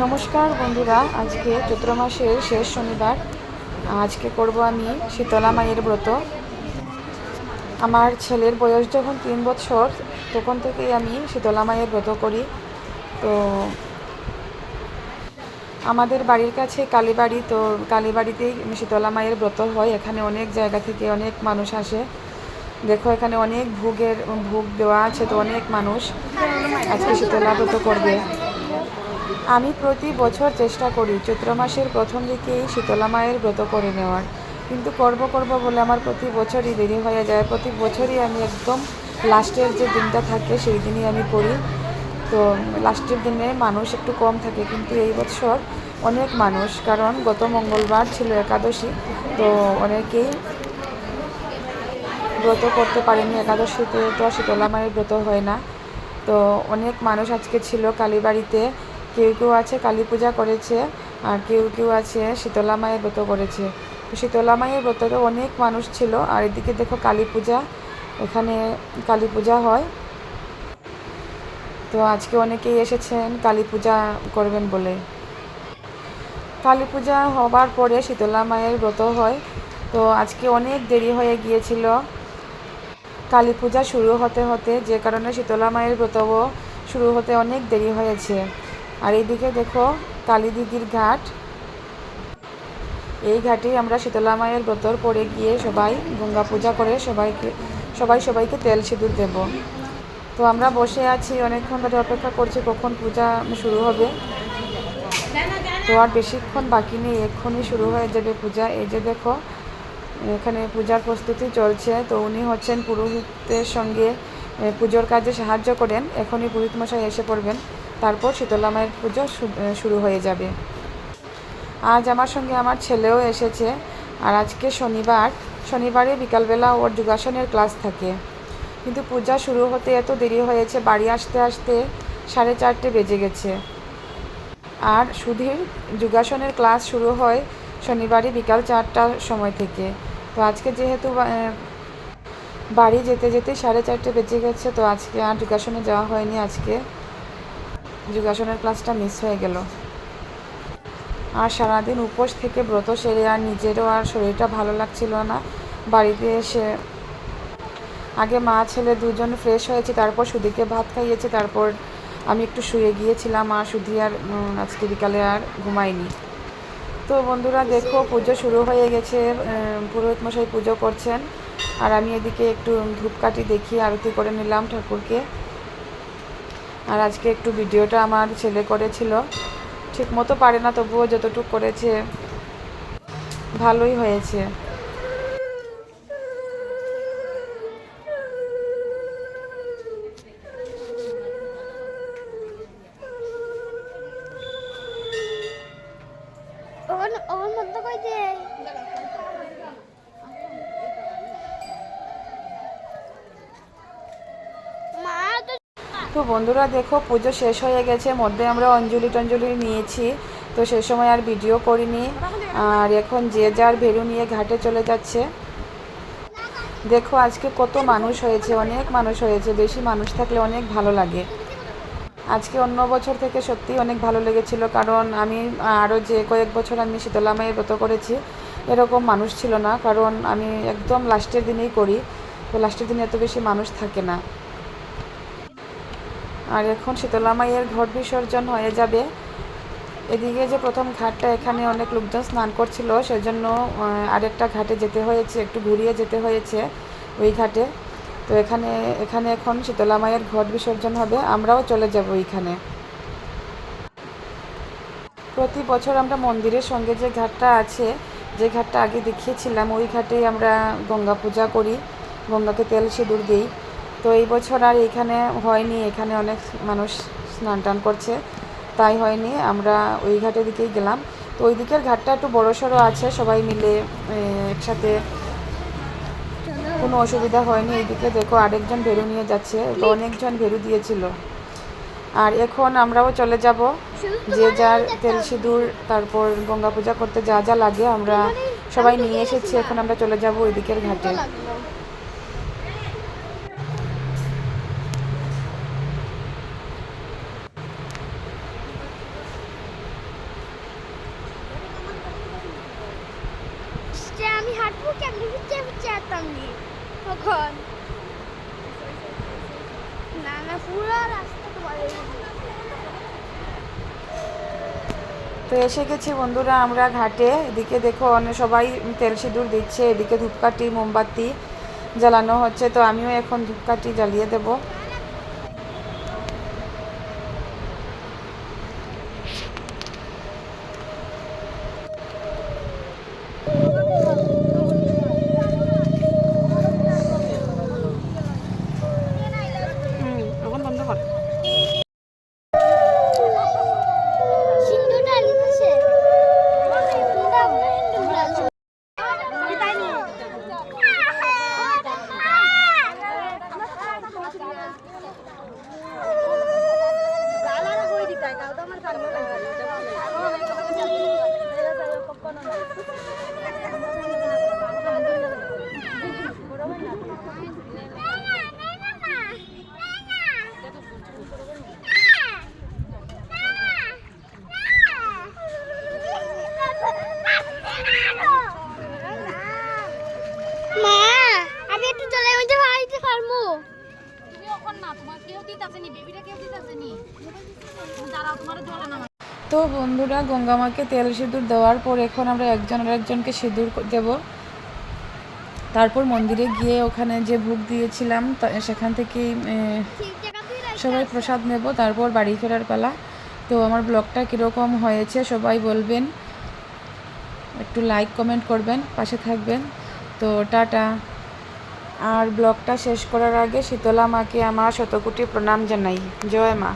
নমস্কার বন্ধুরা, আজকে চৈত্র মাসের শেষ শনিবার। আজকে করব আমি শীতলা মায়ের ব্রত। আমার ছেলের বয়স যখন তিন বছর, তখন থেকেই আমি শীতলা মায়ের ব্রত করি। তো আমাদের বাড়ির কাছে কালীবাড়ি, তো কালীবাড়িতেই শীতলা মায়ের ব্রত হয়। এখানে অনেক জায়গা থেকে অনেক মানুষ আসে। দেখো, এখানে অনেক ভোগের, ভোগ দেওয়া আছে, তো অনেক মানুষ আজকে শীতলা ব্রত করবে। আমি প্রতি বছর চেষ্টা করি চৈত্র মাসের প্রথম দিকেই শীতলা মায়ের ব্রত করে নেওয়ার। কিন্তু করব করব বলে আমার প্রতি বছরই দেরি হয়ে যায়। প্রতি বছরই আমি একদম লাস্টের যে দিনটা থাকে সেই দিনই আমি করি। তো লাস্টের দিনে মানুষ একটু কম থাকে কিন্তু এই বছর অনেক মানুষ, কারণ গত মঙ্গলবার ছিল একাদশী, তো অনেকেই ব্রত করতে পারেনি একাদশীতে, তো শীতলা মায়ের ব্রত হয় না। তো অনেক মানুষ আজকে ছিল কালীবাড়িতে কেউ কেউ আছে, কালী পূজা করেছে, আর কেউ কেউ আছে শীতলা মায়ের ব্রত করেছে। তো শীতলা মায়ের ব্রততে অনেক মানুষ ছিল, আর এদিকে দেখো কালী পূজা, এখানে কালী পূজা হয়। তো আজকে অনেকেই এসেছেন কালী পূজা করবেন বলে। কালী পূজা হবার পরে শীতলা মায়ের ব্রত হয়। তো আজকে অনেক দেরি হয়ে গিয়েছিল। কালী পূজা শুরু হতে হতে, যে কারণে শীতলা মায়ের ব্রতও শুরু হতে অনেক দেরি হয়েছে। আর এইদিকে দেখো কালী দিদির ঘাট। এই ঘাটে আমরা শীতলা মায়ের ব্রতর পরে গিয়ে সবাই গঙ্গা পূজা করে সবাইকে, সবাই সবাইকে তেল সিঁদুর দেব। তো আমরা বসে আছি, অনেকক্ষণ ধরে অপেক্ষা করছি কখন পূজা শুরু হবে। তো আর বেশিক্ষণ বাকি নেই, এক্ষুনি শুরু হয়ে যাবে পূজা। এই যে দেখো, এখানে পূজার প্রস্তুতি চলছে। তো উনি হচ্ছেন পুরোহিতের সঙ্গে পুজোর কাজে সাহায্য করেন। এখনই পুরোহিত মশাই এসে পড়বেন। তারপর শীতলা মায়ের পুজো শুরু হয়ে যাবে। আজ আমার সঙ্গে আমার ছেলেও এসেছে আর আজকে শনিবার। শনিবারে বিকালবেলা ওর যোগাসনের ক্লাস থাকে। কিন্তু পূজা শুরু হতে এত দেরি হয়েছে, বাড়ি আসতে আসতে সাড়ে চারটে বেজে গেছে। আর সুধীর যোগাসনের ক্লাস শুরু হয় শনিবারই বিকাল চারটার সময় থেকে। তো আজকে যেহেতু বাড়ি যেতে যেতে সাড়ে চারটে বেজে গেছে, তো আজকে আর যোগাসনে যাওয়া হয়নি আজকে। যোগাসনের ক্লাসটা মিস হয়ে গেল। আর সারাদিন উপোস থেকে ব্রত সেরে আর নিজেরও আর শরীরটা ভালো লাগছিল না। বাড়িতে এসে আগে মা, ছেলে দুজন ফ্রেশ হয়েছে, তারপর সুদিকে ভাত খাইয়েছি, তারপর আমি একটু শুয়ে গিয়েছিলাম, আর সুধি আর আজকে বিকালে আর ঘুমাইনি তো বন্ধুরা, দেখো পুজো শুরু হয়ে গেছে পুরোহিত মশাই পুজো করছেন। আর আমি এদিকে একটু ধূপকাঠি দেখি, আরতি করে নিলাম ঠাকুরকে। আর আজকে একটু ভিডিওটা আমার ছেলে করেছিল। ঠিক মতো পারে না, তবুও যতটুকু করেছে, ভালোই হয়েছে। তো বন্ধুরা দেখো, পুজো শেষ হয়ে গেছে, মধ্যে আমরা অঞ্জলি টঞ্জলি নিয়েছি, তো সে সময় আর ভিডিও করিনি। আর এখন যে যার ভেরু নিয়ে ঘাটে চলে যাচ্ছে। দেখো, আজকে কত মানুষ হয়েছে, অনেক মানুষ হয়েছে, বেশি মানুষ থাকলে অনেক ভালো লাগে। আজকে অন্য বছর থেকে সত্যিই অনেক ভালো লেগেছিল, কারণ আমি আরও যে কয়েক বছর আমি শীতলা মায়ের ব্রত করেছি, এরকম মানুষ ছিল না, কারণ আমি একদম লাস্টের দিনেই করি। তো লাস্টের দিনে এত বেশি মানুষ থাকে না। আর এখন শীতলা মায়ের ঘট বিসর্জন হয়ে যাবে। এদিকে যে প্রথম ঘাটটা এখানে অনেক লোকজন স্নান করছিল, সেজন্য আরেকটা ঘাটে যেতে হয়েছে, একটু ঘুরিয়ে যেতে হয়েছে ওই ঘাটে। তো এখানে এখানে এখন শীতলা মায়ের ঘট বিসর্জন হবে, আমরাও চলে যাব ওইখানে। প্রতি বছর আমরা মন্দিরের সঙ্গে যে ঘাটটা আছে, যে ঘাটটা আগে দেখিয়েছিলাম, ওই ঘাটেই আমরা গঙ্গা পূজা করি। গঙ্গাকে তেল সিঁদুর দিই। তো এই বছর আর এখানে হয়নি, এখানে অনেক মানুষ স্নান টান করছে, তাই হয়নি, আমরা ওই ঘাটের দিকেই গেলাম। তো ওই দিকের ঘাটটা একটু বড় সড়ো আছে, সবাই মিলে একসাথে কোনো অসুবিধা হয়নি। এইদিকে দেখো আরেকজন ভেরু নিয়ে যাচ্ছে, তো অনেকজন ভেরু দিয়েছিল। আর এখন আমরাও চলে যাব, যে যার তেল সিঁদুর, তারপর গঙ্গা পূজা করতে যা যা লাগে, আমরা সবাই নিয়ে এসেছি, এখন আমরা চলে যাব ওই দিকের ঘাটে। তখন না না পুরো রাস্তা তো এসে গেছি বন্ধুরা আমরা ঘাটে। এদিকে দেখো অনেক সবাই তেল সিঁদুর দিচ্ছে এদিকে ধূপকাঠি মোমবাতি জ্বালানো হচ্ছে। তো আমিও এখন ধূপকাঠি জ্বালিয়ে দেব এখন বন্ধ কর সিন্ধু ডালিতেছে দাও সিন্ধু ডালছে মা আমি একটু চলে মধ্যে বাড়িতে পারব তুমি ওখান না তোমার কেউ দিতেছে নি বেবিটা কেউ দিতেছে নি তুমি দাঁড়াও তোমার জলে নামা তো বন্ধুরা, গঙ্গামাকে তেল সিঁদুর দেওয়ার পর এখন আমরা একজন আর একজনকে সিঁদুর দেব। তারপর মন্দিরে গিয়ে ওখানে যে ভোগ দিয়েছিলাম সেখান থেকেই সবাই প্রসাদ নেব। তারপর বাড়ি ফেরার পালা। তো আমার ব্লগটা কীরকম হয়েছে সবাই বলবেন। একটু লাইক কমেন্ট করবেন, পাশে থাকবেন। তো টাটা। আর ব্লগটা শেষ করার আগে শীতলা মাকে আমার শতকোটি প্রণাম জানাই। জয় মা।